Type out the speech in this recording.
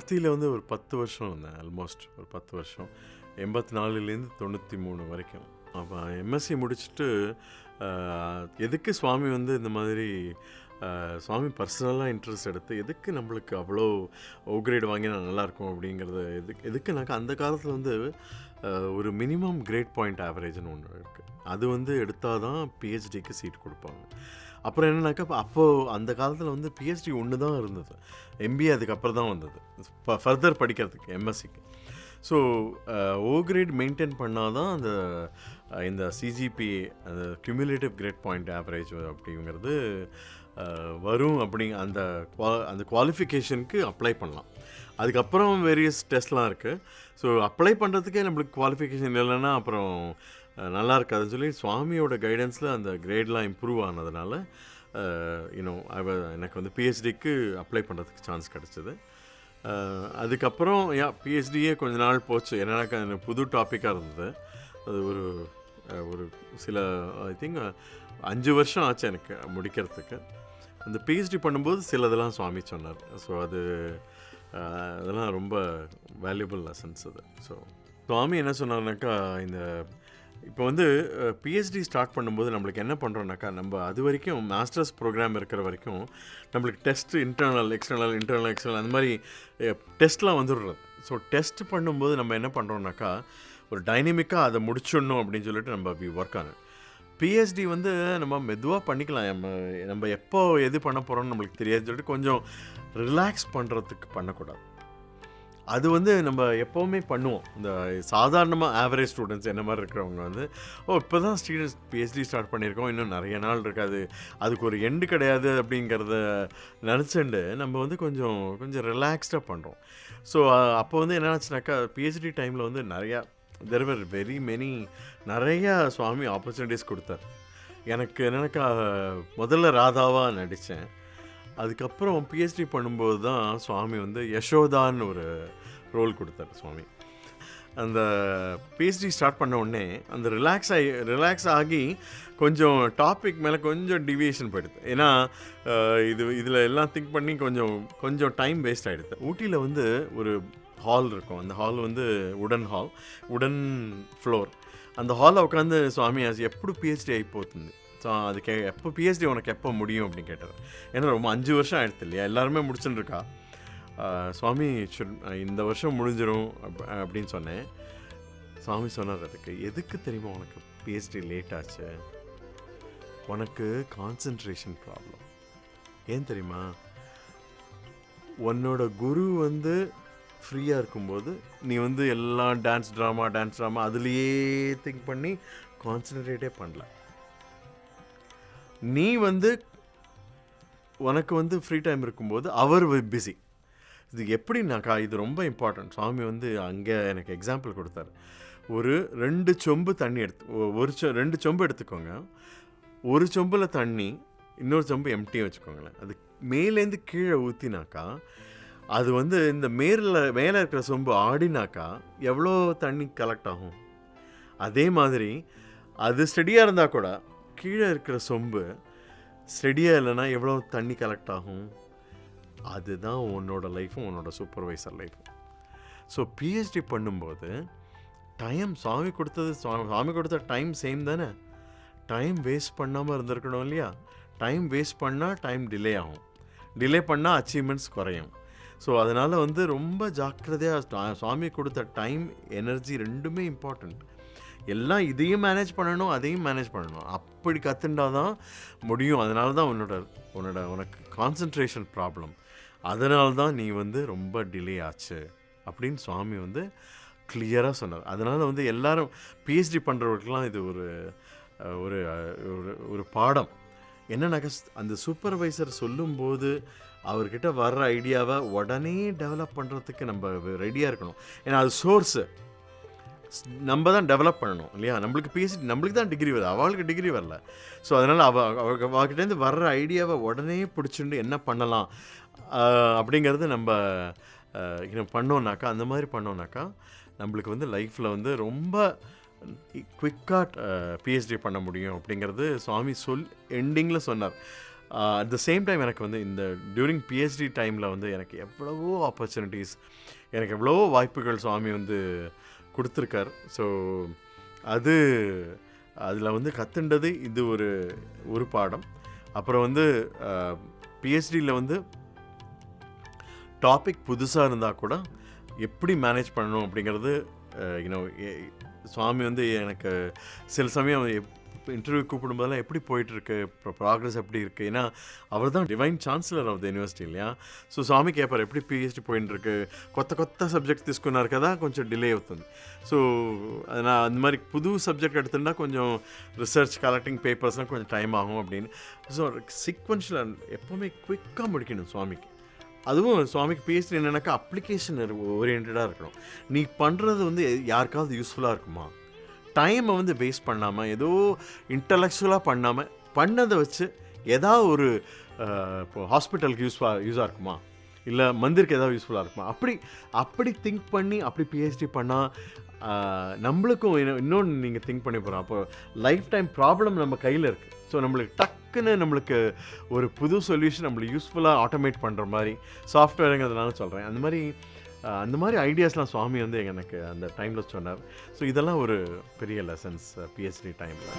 மத்தியில் வந்து ஒரு பத்து வருஷம் இருந்தேன் ஆல்மோஸ்ட் ஒரு பத்து வருஷம். எண்பத்தி நாலுலேருந்து தொண்ணூற்றி மூணு வரைக்கும் அப்போ எம்எஸ்சி முடிச்சுட்டு எதுக்கு சுவாமி வந்து இந்த மாதிரி சுவாமி பர்சனலாக இன்ட்ரெஸ்ட் எடுத்து எதுக்கு நம்மளுக்கு அவ்வளோ ஓ கிரேட் வாங்கினா நல்லாயிருக்கும் அப்படிங்கிறது எதுக்கு எதுக்குனாக்கா அந்த காலத்தில் வந்து ஒரு மினிமம் கிரேட் பாயிண்ட் ஆவரேஜ்னு ஒன்று இருக்குது அது வந்து எடுத்தால் தான் பிஹெச்டிக்கு சீட் கொடுப்பாங்க. அப்புறம் என்னன்னாக்கா அப்போது அந்த காலத்தில் வந்து பிஹெச்டி ஒன்று தான் இருந்தது. எம்பிஏ அதுக்கப்புறம் தான் வந்தது. ஃபர்தர் படிக்கிறதுக்கு எம்எஸ்சிக்கு ஸோ ஓ கிரேட் மெயின்டைன் பண்ணால் தான் அந்த இந்த சிஜிபி அந்த கியூமுலேட்டிவ் கிரேட் பாயிண்ட் ஆவரேஜ் அப்படிங்கிறது வரும் அப்படி அந்த குவா அந்த குவாலிஃபிகேஷனுக்கு அப்ளை பண்ணலாம். அதுக்கப்புறம் வேரியஸ் டெஸ்ட்லாம் இருக்குது ஸோ அப்ளை பண்ணுறதுக்கே நம்மளுக்கு குவாலிஃபிகேஷன் இல்லைன்னா அப்புறம் நல்லா இருக்காதுன்னு சொல்லி சுவாமியோட கைடன்ஸில் அந்த கிரேட்லாம் இம்ப்ரூவ் ஆனதுனால யூனோ எனக்கு வந்து பிஹெச்டிக்கு அப்ளை பண்ணுறதுக்கு சான்ஸ் கிடச்சிது. அதுக்கப்புறம் யா பிஹெச்டியே கொஞ்ச நாள் போச்சு. என்னன்னாக்கா எனக்கு புது டாப்பிக்காக இருந்தது. அது ஒரு ஒரு சில ஐ திங்க் அஞ்சு வருஷம் ஆச்சு எனக்கு முடிக்கிறதுக்கு. அந்த பிஹெச்டி பண்ணும்போது சிலதெல்லாம் சுவாமி சொன்னார். ஸோ அது அதெல்லாம் ரொம்ப வேல்யூபிள் லெசன்ஸ் அது. ஸோ சுவாமி என்ன சொன்னார்னாக்கா இந்த இப்போ வந்து பிஹெச்டி ஸ்டார்ட் பண்ணும்போது நம்மளுக்கு என்ன பண்ணுறோம்னாக்கா நம்ம அது வரைக்கும் மாஸ்டர்ஸ் ப்ரோக்ராம் இருக்கிற வரைக்கும் நம்மளுக்கு test internal external internal external அந்த மாதிரி டெஸ்ட்லாம் வந்துடுறது. ஸோ டெஸ்ட் பண்ணும்போது நம்ம என்ன பண்ணுறோம்னாக்கா ஒரு டைனமிக்காக அதை முடிச்சிடணும் அப்படின்னு சொல்லிட்டு நம்ம அப்படி ஒர்க் ஆனோம் பிஹெச்டி வந்து நம்ம மெதுவாக பண்ணிக்கலாம். நம்ம நம்ம எப்போ எது பண்ண போகிறோம்னு நம்மளுக்கு தெரியாது சொல்லிட்டு கொஞ்சம் ரிலாக்ஸ் பண்ணுறதுக்கு பண்ணக்கூடாது. அது வந்து நம்ம எப்போவுமே பண்ணுவோம். இந்த சாதாரணமாக ஆவரேஜ் ஸ்டூடெண்ட்ஸ் என்ன மாதிரி இருக்கிறவங்க வந்து ஓ இப்போ தான் ஸ்டூடெண்ட்ஸ் பிஹெச்டி ஸ்டார்ட் பண்ணியிருக்கோம். இன்னும் நிறைய நாள் இருக்காது. அதுக்கு ஒரு எண்டு கிடையாது அப்படிங்கிறத நினச்சிண்டு நம்ம வந்து கொஞ்சம் கொஞ்சம் ரிலாக்ஸ்டாக பண்ணுறோம் ஸோ அப்போ வந்து என்ன ஆச்சுனாக்கா பிஹெச்டி டைமில் வந்து நிறையா தெர் வர் வெரி மெனி நிறையா சுவாமி ஆப்பர்ச்சுனிட்டிஸ் கொடுத்தார். எனக்கு என்னக்கா முதல்ல ராதாவாக நடித்தேன் அதுக்கப்புறம் பிஹெச்டி பண்ணும்போது தான் சுவாமி வந்து யசோதான்னு ஒரு ரோல் கொடுத்தாரு சுவாமி. அந்த பிஹெச்டி ஸ்டார்ட் பண்ண உடனே அந்த ரிலாக்ஸ் ஆகி ரிலாக்ஸ் ஆகி கொஞ்சம் டாபிக் மேலே கொஞ்சம் டிவியேஷன் போயிடுது. ஏன்னா இது இதில் எல்லாம் திங்க் பண்ணி கொஞ்சம் கொஞ்சம் டைம் வேஸ்ட் ஆகிடுது ஊட்டியில் வந்து ஒரு ஹால் இருக்கும். அந்த ஹால் வந்து உடன் ஹால் உடன் ஃப்ளோர் அந்த ஹாலில் உட்காந்து சுவாமி அது எப்படி பிஹெச்டி ஆகி போతుంది ஸோ அது கே எப்போ பிஹெச்டி உனக்கு எப்போ முடியும் அப்படின்னு கேட்டார் ஏன்னா ரொம்ப அஞ்சு வருஷம் ஆகிடுது இல்லையா? எல்லாருமே முடிச்சுன்னு இருக்கா? சுவாமி இந்த வருஷம் முடிஞ்சிடும் அப்- அப்படின்னு சொன்னேன். சுவாமி சொன்னார் அதுக்கு எதுக்கு தெரியுமா உனக்கு பிஹெச்டி லேட் ஆச்சு? உனக்கு கான்சன்ட்ரேஷன் ப்ராப்ளம் ஏன் தெரியுமா? உன்னோட குரு வந்து ஃப்ரீயாக இருக்கும்போது நீ வந்து எல்லாம் டான்ஸ் ட்ராமா டான்ஸ் ட்ராமா அதுலேயே திங்க் பண்ணி கான்சன்ட்ரேட்டே பண்ணல. நீ வந்து உனக்கு வந்து ஃப்ரீ டைம் இருக்கும்போது அவர் பிஸி இது எப்படின்னாக்கா இது ரொம்ப இம்பார்ட்டன்ட் சுவாமி வந்து அங்கே எனக்கு எக்ஸாம்பிள் கொடுத்தாரு. ஒரு ரெண்டு சொம்பு தண்ணி எடுத்து ஒரு சொ ரெண்டு சொம்பு எடுத்துக்கோங்க. ஒரு சொம்பில் தண்ணி இன்னொரு சொம்பு எம்டியும் வச்சுக்கோங்களேன். அது மேலேருந்து கீழே ஊற்றினாக்கா அது வந்து இந்த மேலில் மேலே இருக்கிற சொம்பு ஆடினாக்கா எவ்வளோ தண்ணி கலெக்ட் ஆகும்? அதே மாதிரி அது ஸ்டெடியாக இருந்தால் கூட கீழே இருக்கிற சொம்பு ஸ்டெடியாக இல்லைன்னா எவ்வளோ தண்ணி கலெக்ட் ஆகும்? அதுதான் உன்னோட லைஃப்பும் உன்னோட சூப்பர்வைசர் லைஃப்பும் ஸோ பிஹெச்டி பண்ணும்போது டைம் சாமி கொடுத்தது சாமி கொடுத்த டைம் சேம் தானே? டைம் வேஸ்ட் பண்ணாமல் இருந்திருக்கணும் இல்லையா? டைம் வேஸ்ட் பண்ணால் டைம் டிலே ஆகும். டிலே பண்ணால் அச்சீவ்மெண்ட்ஸ் குறையும். ஸோ அதனால் வந்து ரொம்ப ஜாக்கிரதையாக சுவாமி கொடுத்த டைம் எனர்ஜி ரெண்டுமே இம்பார்ட்டண்ட் எல்லாம் இதையும் மேனேஜ் பண்ணணும் அதையும் மேனேஜ் பண்ணணும். அப்படி கற்றுண்டா தான் முடியும். அதனால தான் உன்னோட உன்னோட உனக்கு கான்சன்ட்ரேஷன் ப்ராப்ளம் அதனால தான் நீ வந்து ரொம்ப டிலே ஆச்சு அப்படின்னு சுவாமி வந்து கிளியராக சொன்னார். அதனால் வந்து எல்லாரும் பிஹெச்டி பண்ணுறவர்களுக்கெல்லாம் இது ஒரு ஒரு ஒரு ஒரு பாடம். என்னன்னாக்கா அந்த சூப்பர்வைசர் சொல்லும்போது அவர்கிட்ட வர்ற ஐடியாவை உடனே டெவலப் பண்ணுறதுக்கு நம்ம ரெடியாக இருக்கணும். ஏன்னா அது சோர்ஸு நம்ம தான் டெவலப் பண்ணணும் இல்லையா? நம்மளுக்கு பிஹெச்டி நம்மளுக்கு தான் டிகிரி வருது. அவளுக்கு டிகிரி வரல. ஸோ அதனால் அவ அவகிட்டேருந்து வர்ற ஐடியாவை உடனே பிடிச்சிட்டு என்ன பண்ணலாம் அப்படிங்கிறது நம்ம இன்னும் பண்ணோம்னாக்கா அந்த மாதிரி பண்ணோம்னாக்கா நம்மளுக்கு வந்து லைஃப்பில் வந்து ரொம்ப குவிக்காக பிஹெச்டி பண்ண முடியும் அப்படிங்கிறது சுவாமி சொல் எண்டிங்கில் சொன்னார். அட் த சேம் டைம் எனக்கு வந்து இந்த டியூரிங் பிஹெச்டி டைமில் வந்து எனக்கு எவ்வளவோ ஆப்பர்ச்சுனிட்டிஸ் எனக்கு எவ்வளவோ வாய்ப்புகள் சுவாமி வந்து கொடுத்துருக்கார். ஸோ அது அதில் வந்து கத்துண்டது இது ஒரு ஒரு பாடம். அப்புறம் வந்து பிஹெச்டியில் வந்து டாபிக் புதுசாக இருந்தால் கூட எப்படி மேனேஜ் பண்ணணும் அப்படிங்கிறது யூனோ சுவாமி வந்து எனக்கு சில சமயம் இப்போ இன்டர்வியூ கூப்பிடும்போதெல்லாம் எப்படி போயிட்டுருக்கு? இப்போ ப்ராக்ரஸ் எப்படி இருக்குது ஏன்னா அவர் தான் divine chancellor of the so ఇల్లా సో எப்படி பிஹெச்டி ఎప్పుడు పిహెచ్డి கொத்த కొత్త కొత్త సబ్జెక్ట్ తీసుకున్నారు కదా కొంచెం డిలే అవుతుంది సో நான் அந்த மாதிரி புது சப்ஜெக்ட் எடுத்துட்டா கொஞ்சம் ரிசர்ச் கலெக்டிங் பேப்பர்ஸ்லாம் கொஞ்சம் டைம் ஆகும் அப்படின்னு. ஸோ சீக்வன்ஷியல் எப்போவுமே குயிக்காக முடிக்கணும் சுவாமிக்கு. அதுவும் சுவாமிக்கு பிஹெச்டி என்னென்னாக்கா அப்ளிகேஷன் ஓரியன்டாக இருக்கணும். நீ பண்ணுறது வந்து யாருக்காவது யூஸ்ஃபுல்லாக இருக்குமா? டைமை வந்து வேஸ்ட் பண்ணாமல் ஏதோ இன்டலெக்சுவலாக பண்ணாமல் பண்ணதை வச்சு ஏதாவது ஒரு இப்போ ஹாஸ்பிட்டலுக்கு யூஸ்ஃபுல்லாக யூஸாக இருக்குமா? இல்லை மந்திருக்கு ஏதாவது யூஸ்ஃபுல்லாக இருக்குமா? அப்படி அப்படி திங்க் பண்ணி அப்படி பிஹெச்டி பண்ணால் நம்மளுக்கும் இன்னொன்று நீங்கள் திங்க் பண்ணி போகிறோம் அப்போ லைஃப் டைம் ப்ராப்ளம் நம்ம கையில் இருக்குது ஸோ நம்மளுக்கு டக்குன்னு நம்மளுக்கு ஒரு புது சொல்யூஷன் நம்மளுக்கு யூஸ்ஃபுல்லாக ஆட்டோமேட் பண்ணுற மாதிரி சாஃப்ட்வேருங்கிறதுனால சொல்கிறேன் அந்த மாதிரி அந்த மாதிரி ஐடியாஸ்லாம் சுவாமி வந்து எனக்கு அந்த டைமில் சொன்னார். ஸோ இதெல்லாம் ஒரு பெரிய லெசன்ஸ் பிஹெச்டி டைமில்